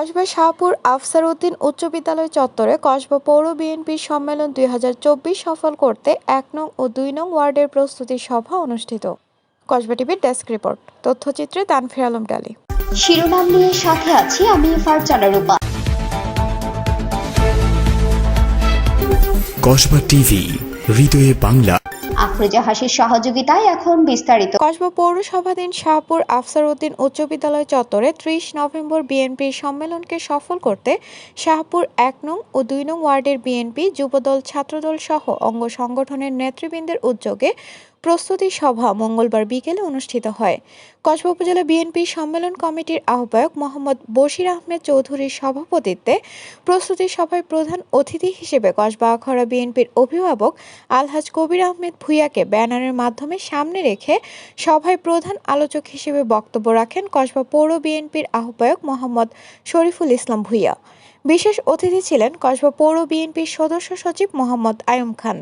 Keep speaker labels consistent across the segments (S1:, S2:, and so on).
S1: কসবা শাহপুর আফসার উদ্দিন উচ্চ বিদ্যালয় চত্বরে কসবা পৌর বিএনপির সম্মেলন দুই হাজার চব্বিশ সফল করতে এক নং ও দুই নং ওয়ার্ডের প্রস্তুতি সভা অনুষ্ঠিত। কসবা টিভির ডেস্ক রিপোর্ট। তথ্যচিত্রে তানফির আলম ডালি।
S2: শিরোনাম নিয়ে সাথে আছি আমি ফারজানা রূপা।
S3: কসবা টিভি হৃদয়ে বাংলা।
S2: আফরোজা হাসির সহযোগিতায় এখন বিস্তারিত।
S1: কসবা পৌরসভাধীন শাহপুর আফসার উদ্দিন উচ্চ বিদ্যালয় চত্বরে ত্রিশ নভেম্বর বিএনপির সম্মেলনকে সফল করতে শাহপুর এক নং ও দুই নং ওয়ার্ডের বিএনপি যুবদল, ছাত্রদল সহ অঙ্গ সংগঠনের নেতৃবৃন্দের উদ্যোগে প্রস্তুতি সভা মঙ্গলবার বিকেলে অনুষ্ঠিত হয়। কসবা উপজেলা বিএনপি সম্মেলন কমিটির আহ্বায়ক মোহাম্মদ বশির আহমেদ চৌধুরীর সভাপতিত্বে প্রস্তুতি সভায় প্রধান অতিথি হিসেবে কসবা আখড়া বিএনপির অভিভাবক আলহাজ কবির আহমেদ ভুইয়াকে ব্যানারের মাধ্যমে সামনে রেখে সভায় প্রধান আলোচক হিসেবে বক্তব্য রাখেন কসবা পৌর বিএনপির আহ্বায়ক মোহাম্মদ শরীফুল ইসলাম ভুইয়া। বিশেষ অতিথি ছিলেন কসবা পৌর বিএনপির সদস্য সচিব মোহাম্মদ আয়ুম খান।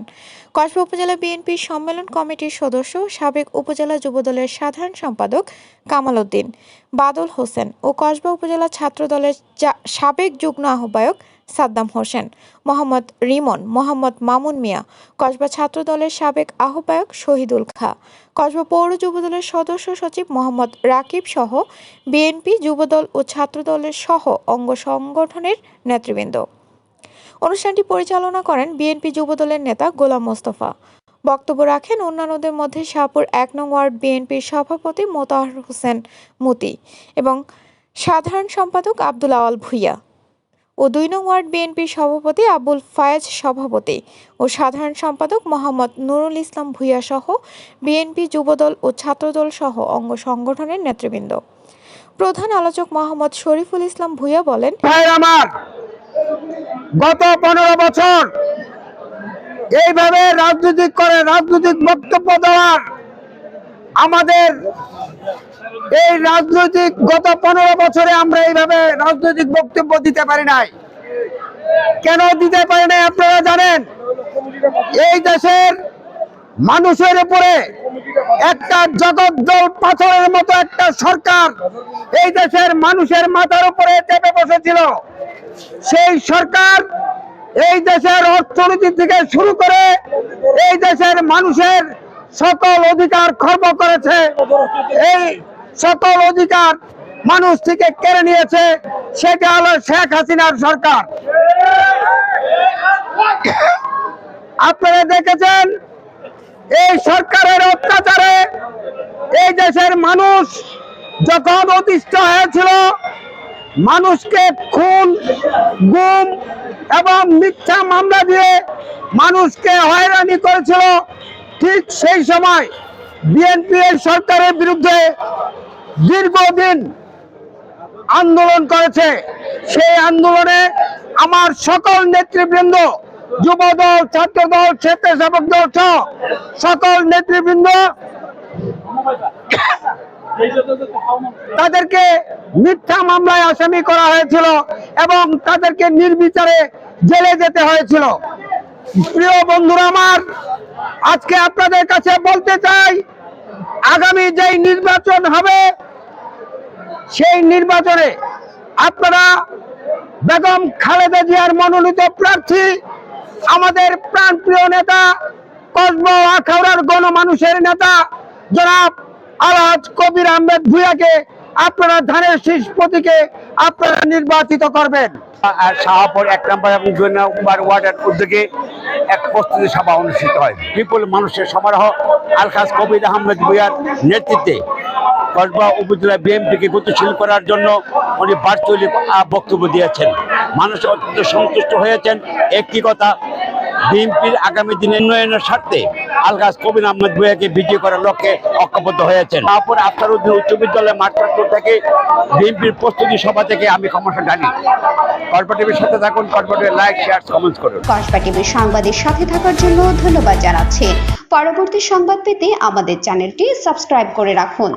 S1: কসবা উপজেলা বিএনপির সম্মেলন কমিটির সদস্য সাবেক উপজেলা যুবদলের সাধারণ সম্পাদক কামাল উদ্দিন, বাদল হোসেন ও কসবা উপজেলা ছাত্রদলের সাবেক যুগ্ম আহ্বায়ক সাদ্দাম হোসেন, মোহাম্মদ রিমন, মোহাম্মদ মামুন মিয়া, কসবা ছাত্রদলের সাবেক আহ্বায়ক শহীদুল খা, কসবা পৌর যুবদলের সদস্য সচিব মোহাম্মদ রাকিব সহ বিএনপি যুবদল ও ছাত্রদলের সহ অঙ্গ সংগঠনের নেতৃবৃন্দ। অনুষ্ঠানটি পরিচালনা করেন বিএনপি যুবদলের নেতা গোলাম মোস্তফা। বক্তব্য রাখেন অন্যান্যদের মধ্যে শাহপুর এক নং ওয়ার্ড বিএনপির সভাপতি মোতাহার হোসেন মুতি এবং সাধারণ সম্পাদক আব্দুল আওয়াল ভুইয়া। ও দুই নং ওয়ার্ড বিএনপির সভাপতি আবুল ফায়েজ সভাপতি ও সাধারণ সম্পাদক মোহাম্মদ নুরুল ইসলাম ভুইয়া সহ বিএনপি যুবদল ও ছাত্রদল সহ অঙ্গ সংগঠনের নেতৃবৃন্দ। প্রধান আলোচক মোহাম্মদ শরীফুল ইসলাম ভুইয়া বলেন
S4: আমার, গত পনেরো বছর এইভাবে রাজনৈতিক করে রাজনৈতিক বক্তব্য দেওয়ার আমাদের এই রাজনৈতিক গত পনেরো বছরে আমরা এইভাবে রাজনৈতিক বক্তব্য দিতে পারি নাই। কেন দিতে পারি নাই আপনারা জানেন? এই দেশের মানুষের উপরে একটা জগদ্দল পাথরের মতো একটা সরকার এই দেশের মানুষের মাথার উপরে চেপে বসেছিল। সেই সরকার এই দেশের অর্থনীতি থেকে শুরু করে এই দেশের মানুষের সকল অধিকার খর্ব করেছে। এই সকল অধিকার মানুষ থেকে কেড়ে নিয়েছে সেটা হলো শেখ হাসিনার সরকার। আপনারা দেখেছেন, এই সরকারের অত্যাচারে এই দেশের মানুষ যখন অতিষ্ঠ হয়েছিল, মানুষকে খুন, গুম এবং মিথ্যা মামলা দিয়ে মানুষকে হয়রানি করেছিল। ঠিক সেই সময় বিএনপি এই সরকারের বিরুদ্ধে দীর্ঘদিন আন্দোলন করেছে। সেই আন্দোলনে আমার সকল নেতৃবৃন্দ, যুবদল, ছাত্রদল, স্বেচ্ছাসেবক দল সহ সকল নেতৃবৃন্দ তাদেরকে মিথ্যা মামলায় আসামি করা হয়েছিল এবং তাদেরকে নির্বিচারে জেলে যেতে হয়েছিল। প্রিয় বন্ধুরা আমার, আজকে আপনাদের কাছে বলতে চাই, আগামী যেই নির্বাচন হবে, সেই নির্বাচনে আপনারা বেগম খালেদা জিয়ার মনোনীত প্রার্থী, আমাদের প্রাণপ্রিয় নেতা কসবা আখাউড়ার গণমানুষের নেতা, জনাব আলহাজ কবির আহমেদ ভুইয়াকে আপনারা ধানের শীষ প্রতীকে আপনারা নির্বাচিত করবেন।
S5: আর শাহপুর এক নম্বর এবং দুই নম্বর ওয়ার্ডের উদ্যোগে এক প্রস্তুতি সভা অনুষ্ঠিত হয়। বিপুল মানুষের সমারোহ, আলখাস কবির আহমেদ ভুইয়ার নেতৃত্বে কসবা উপজেলা বিএমপিকে গতিশীল করার জন্য উনি ভার্চুয়ালি বক্তব্য দিয়েছেন। মানুষ অত্যন্ত সন্তুষ্ট হয়েছেন। একটি কথা, বিএনপির আগামী দিনে উন্নয়নের স্বার্থে আলগাজ কবির আহমেদ ভূয়াকে বিজয় করার লক্ষ্যে ঐক্যবদ্ধ হয়েছেন। তারপর আফতার উদ্দিন উচ্চ বিদ্যালয়ের মাঠপাত্র থেকে বিএনপির প্রস্তুতি সভা থেকে আমি ক্ষমতা জানি কর্পোরেটিভের সাথে থাকুন কর্পোরেটিভ লাইক, শেয়ার, কমেন্টস করুন।
S2: কর্পোরেটিভের টিভির সংবাদের সাথে থাকার জন্য ধন্যবাদ জানাচ্ছি। পরবর্তী সংবাদ পেতে আমাদের চ্যানেলটি সাবস্ক্রাইব করে রাখুন।